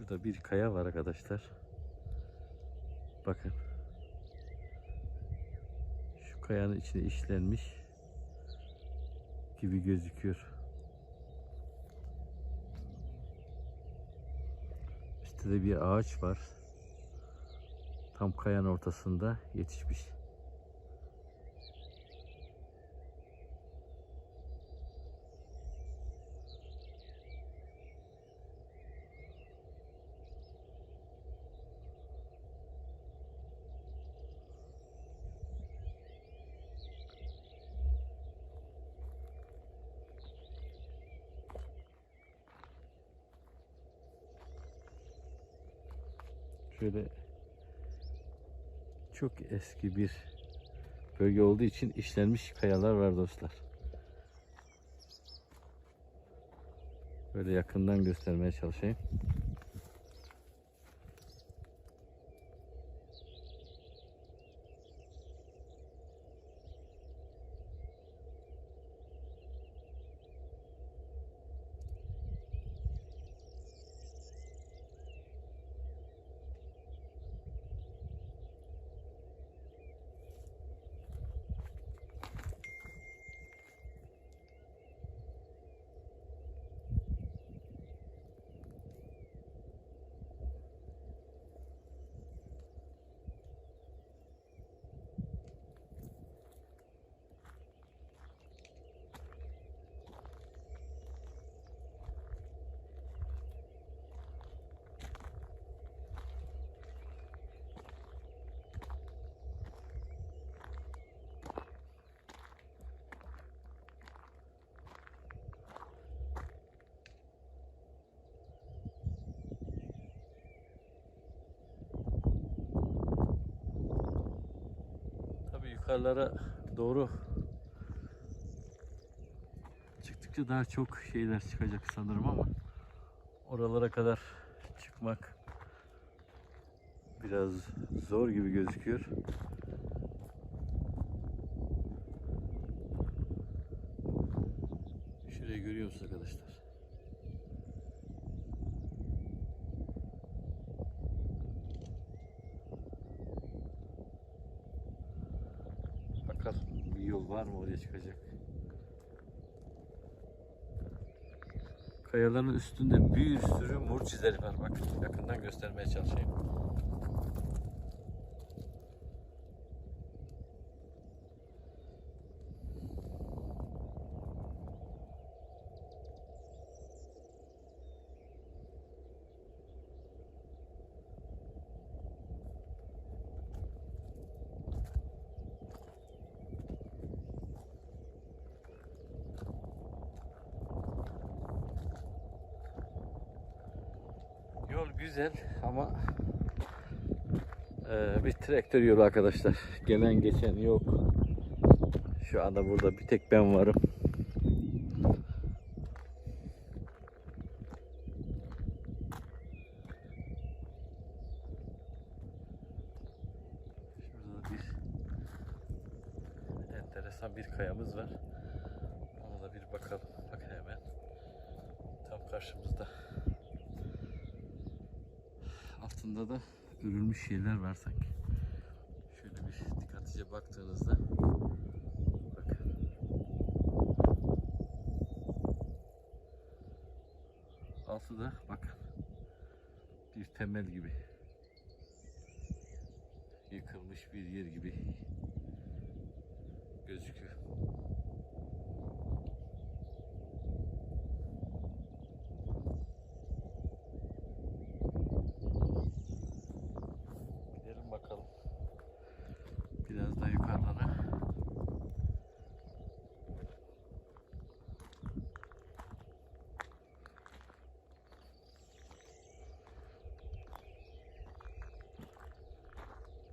Şurada bir kaya var arkadaşlar. Bakın. Şu kayanın içine işlenmiş gibi gözüküyor. Üstte de bir ağaç var. Tam kayanın ortasında yetişmiş. Şöyle çok eski bir bölge olduğu için işlenmiş kayalar var dostlar. Böyle yakından göstermeye çalışayım. Tabii yukarılara doğru çıktıkça daha çok şeyler çıkacak sanırım ama oralara kadar çıkmak biraz zor gibi gözüküyor. Şurayı görüyor musunuz arkadaşlar? Bakalım bir yol var mı oraya çıkacak. Kayaların üstünde bir sürü murç izleri var. Bakın yakından göstermeye çalışayım. Güzel ama eee, bir traktör yolu arkadaşlar. Gelen geçen yok. Şu anda burada bir tek ben varım. Şurada da bir enteresan bir kayamız var. Ona da bir bakalım. Bakın hemen. Tam karşımızda. Altında da örülmüş şeyler var sanki. Şöyle bir dikkatlice baktığınızda bakın. Altı da bakın bir temel gibi yıkılmış bir yer gibi gözüküyor. Gidelim bakalım. Biraz daha yukarılara.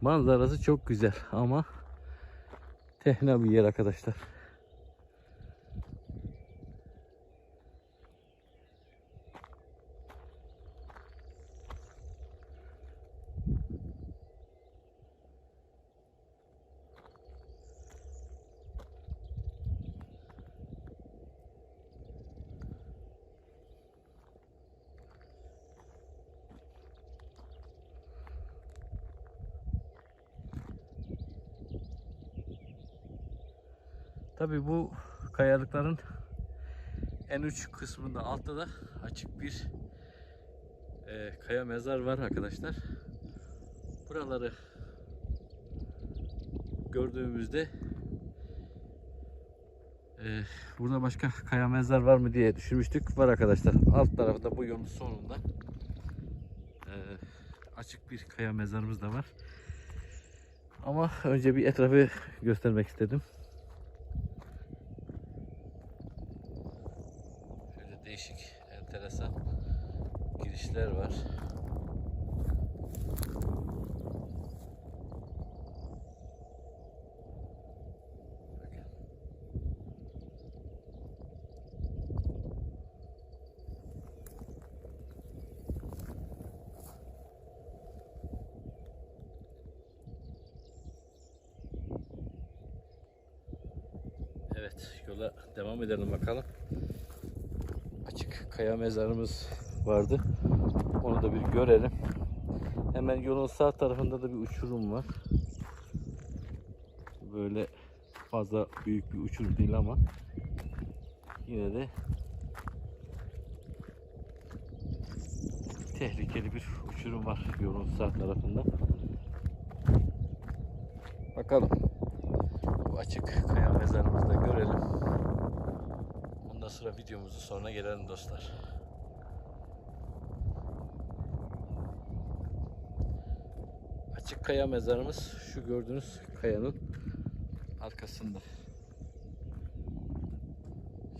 Manzarası çok güzel ama tehna bir yer arkadaşlar. Tabii bu kayalıkların en uç kısmında altta da açık bir e, kaya mezar var arkadaşlar. Buraları gördüğümüzde e, burada başka kaya mezar var mı diye düşünmüştük. Var arkadaşlar. Alt tarafta bu yolun sonunda e, açık bir kaya mezarımız da var. Ama önce bir etrafı göstermek istedim. Şöyle değişik, enteresan girişler var. Evet, yola devam edelim bakalım. Açık kaya mezarımız vardı. Onu da bir görelim. Hemen yolun sağ tarafında da bir uçurum var. Böyle fazla büyük bir uçurum değil ama yine de tehlikeli bir uçurum var yolun sağ tarafında. Bakalım. Bu açık kaya mezarımızı da görelim. Ondan sonra videomuzun sonuna gelelim dostlar. Açık kaya mezarımız şu gördüğünüz kayanın arkasında.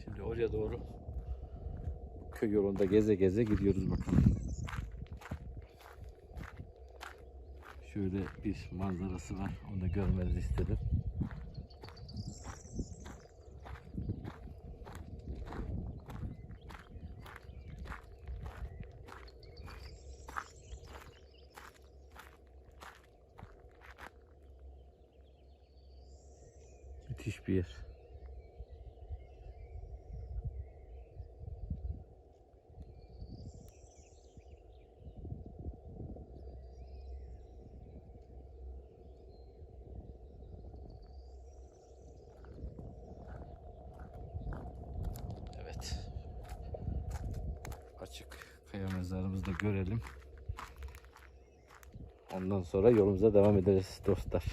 Şimdi oraya doğru köy yolunda geze geze gidiyoruz bakalım. Şöyle bir manzarası var. Onu da görmenizi istedim. Müthiş bir yer. Evet. Açık kaya mezarımızı da görelim. Ondan sonra yolumuza devam ederiz dostlar.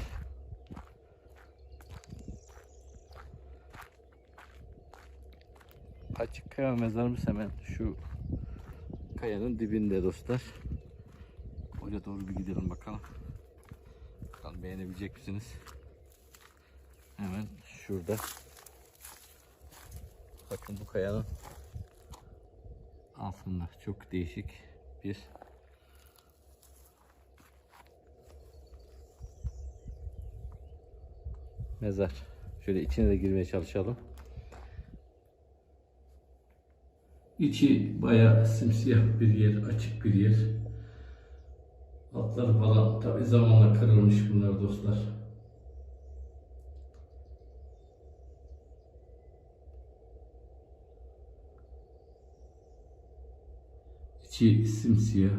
Açık kaya mezarımız hemen şu kayanın dibinde dostlar. Oraya doğru bir gidelim bakalım. Bakalım beğenebilecek misiniz? Hemen şurada. Bakın bu kayanın altında çok değişik bir mezar. Şöyle içine de girmeye çalışalım. İçi bayağı simsiyah bir yer, açık bir yer. Altları falan tabi zamanla kırılmış bunlar dostlar. İçi simsiyah.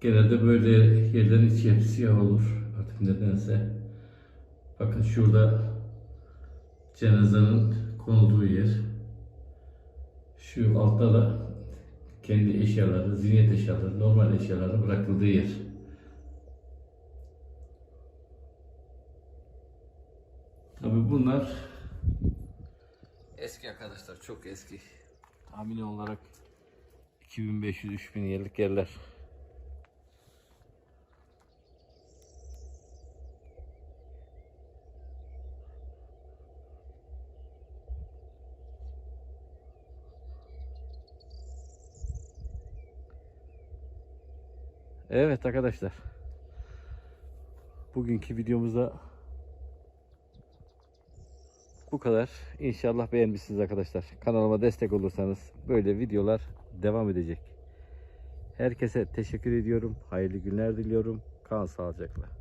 Genelde böyle yerlerin içi hep siyah olur. Artık nedense. Bakın şurada cenazenin konulduğu yer. Şu altta da kendi eşyaları, zinet eşyaları, normal eşyaları bırakıldığı yer. Tabi bunlar eski arkadaşlar, çok eski. Tahmini olarak 2500-3000 yıllık yerler. Evet arkadaşlar. Bugünkü videomuzda bu kadar. İnşallah beğenmişsiniz arkadaşlar. Kanalıma destek olursanız böyle videolar devam edecek. Herkese teşekkür ediyorum. Hayırlı günler diliyorum. Kan sağlıcakla.